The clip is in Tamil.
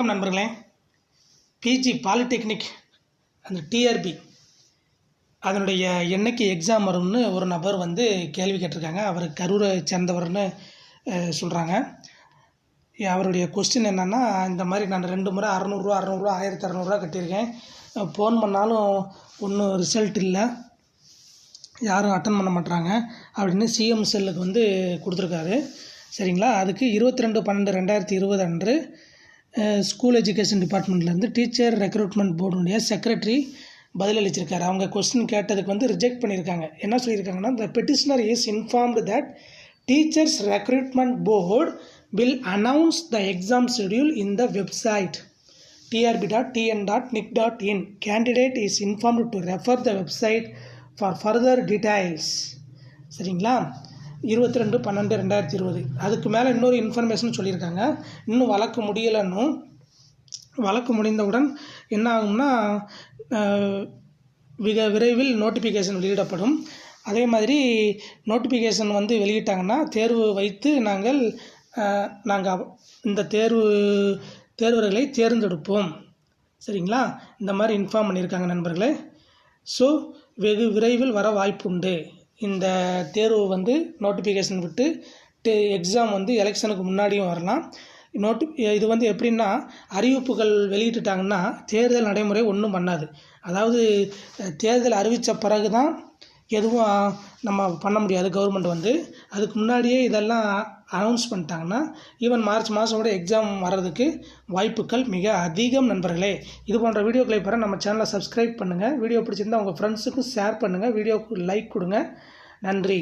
வணக்கம் நண்பர்களே. பிஜி பாலிடெக்னிக் அந்த டிஆர்பி அதனுடைய என்னைக்கு எக்ஸாம் வரும்னு ஒரு நபர் வந்து கேள்வி கேட்டிருக்காங்க. அவர் கரூரை சேர்ந்தவர்னு சொல்கிறாங்க அவருடைய கொஸ்டின் என்னென்னா இந்த மாதிரி நான் ரெண்டு முறை அறநூறுவா அறநூறுவா ஆயிரத்தி அறநூறுவா கட்டியிருக்கேன். ஃபோன் பண்ணாலும் ஒன்றும் ரிசல்ட் இல்லை. யாரும் அட்டன் பண்ண மாட்டுறாங்க அப்படின்னு சிஎம் செல்லுக்கு வந்து கொடுத்துருக்காரு. சரிங்களா? அதுக்கு இருபத்தி ரெண்டு பன்னெண்டு ரெண்டாயிரத்தி இருபது அன்று ஸ்கூல் எஜுகேஷன் டிபார்ட்மெண்ட்லேருந்து டீச்சர் ரெக்ரூட்மெண்ட் போர்டுடைய செக்ரட்டரி பதிலளிச்சிருக்காரு. அவங்க கொஸ்டின் கேட்டதுக்கு வந்து ரிஜெக்ட் பண்ணியிருக்காங்க. என்ன சொல்லியிருக்காங்கன்னா the petitioner is informed that teachers recruitment board will announce the exam schedule in the website TRB dot TN dot nic dot in candidate is informed to refer the website for further details சரிங்களா? இருபத்தி ரெண்டு பன்னெண்டு ரெண்டாயிரத்தி இருபது. அதுக்கு மேலே இன்னொரு இன்ஃபர்மேஷன் சொல்லியிருக்காங்க. இன்னும் வழக்கு முடியலைன்னும். வழக்கு முடிந்தவுடன் என்ன ஆகும்னா மிக விரைவில் நோட்டிஃபிகேஷன் வெளியிடப்படும். அதே மாதிரி நோட்டிஃபிகேஷன் வந்து வெளியிட்டாங்கன்னா தேர்வு வைத்து நாங்கள் நாங்கள் இந்த தேர்வு தேர்வர்களை தேர்ந்தெடுப்போம். சரிங்களா? இந்த மாதிரி இன்ஃபார்ம் பண்ணியிருக்காங்க நண்பர்களே. ஸோ வெகு விரைவில் வர வாய்ப்புண்டு. இந்த தேர்வு வந்து நோட்டிஃபிகேஷன் விட்டு டே எக்ஸாம் வந்து எலெக்ஷனுக்கு முன்னாடியும் வரலாம். நோட்டி இது வந்து எப்படின்னா அறிவிப்புகள் வெளியிட்டுட்டாங்கன்னா தேர்தல் நடைமுறை ஒன்றும் பண்ணாது. அதாவது தேர்தல் அறிவித்த பிறகு தான் எதுவும் நம்ம பண்ண முடியாது கவர்மெண்ட் வந்து. அதுக்கு முன்னாடியே இதெல்லாம் அனௌன்ஸ் பண்ணிட்டாங்கன்னா ஈவன் மார்ச் மாதம் கூட எக்ஸாம் வர்றதுக்கு வாய்ப்புகள் மிக அதிகம் நண்பர்களே. இது போன்ற வீடியோக்களை பெற நம்ம சேனலை சப்ஸ்கிரைப் பண்ணுங்கள் வீடியோ பிடிச்சிருந்தால் உங்கள் ஃப்ரெண்ட்ஸுக்கும் ஷேர் பண்ணுங்கள் வீடியோவுக்கு லைக் கொடுங்க. நன்றி.